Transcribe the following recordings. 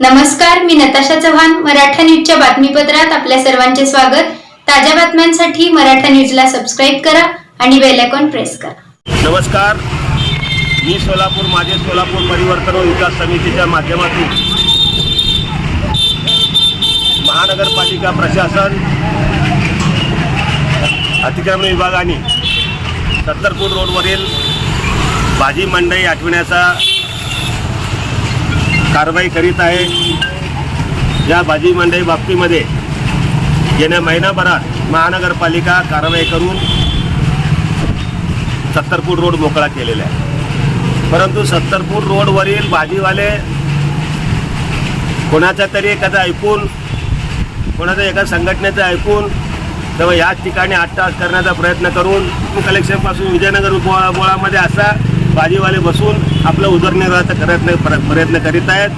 नमस्कार मी नताशा चव्हाण मराठा न्यूजच्या बातमीपत्रात आपल्या सर्वांचे स्वागत. ताज्या बातम्यांसाठी मराठा न्यूजला सबस्क्राईब करा आणि बेल आयकॉन प्रेस करा. नमस्कार. मी सोलापूर माझे सोलापूर परिवर्तन व विकास समितीच्या माध्यमातून महानगरपालिका प्रशासन अतिक्रमण विभागाने सत्तरपूर रोडवरील भाजी मंडई आठवण्याचा कारवाई करीत आहे. या भाजी मंडई बाबतीमध्ये गेल्या महिनाभरात महानगरपालिका कारवाई करून सत्तरपूर रोड मोकळा केलेला आहे. परंतु सत्तरपूर रोडवरील भाजीवाले कोणाचा तरी एखादं ऐकून कोणाच्या एका संघटनेचं ऐकून तेव्हा याच ठिकाणी आठ तास करण्याचा प्रयत्न करून कलेक्शनपासून विजयनगर बोळा बोळामध्ये असा भाजीवाले बसून आपलं उदरनिर्वाहाचा प्रयत्न प्र- प्रयत्न करीत आहेत.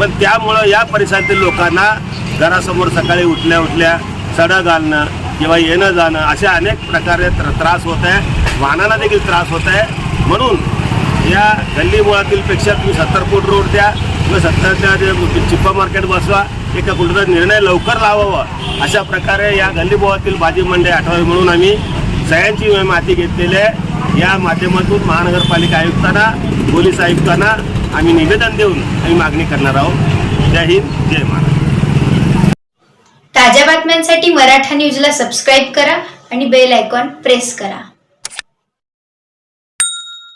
पण त्यामुळं या परिसरातील लोकांना घरासमोर सकाळी उठल्या उठल्या सडा घालणं किंवा येणं जाणं अशा अनेक प्रकारे त्रास होत आहे. वाहनांना देखील त्रास होत आहे. म्हणून या गल्ली मुळातीलपेक्षा तुम्ही सत्तर फूट रोड द्या किंवा सत्तरच्या जे चिप्पा मार्केट बसवा एका कुठला निर्णय लवकर लावावा. अशा प्रकारे या गल्ली बोळातील भाजी मंडई आठवावी म्हणून आम्ही सह्यांची माहिती घेतलेली आहे. या माध्यमातून महानगरपालिका आयुक्तांना पोलीस आयुक्तांना आम्ही निवेदन देऊन आम्ही मागणी करणार आहोत. जय हिंद जय महाराष्ट्र. ताज्या बातम्यांसाठी मराठा न्यूजला सबस्क्राईब करा आणि बेल आयकॉन प्रेस करा.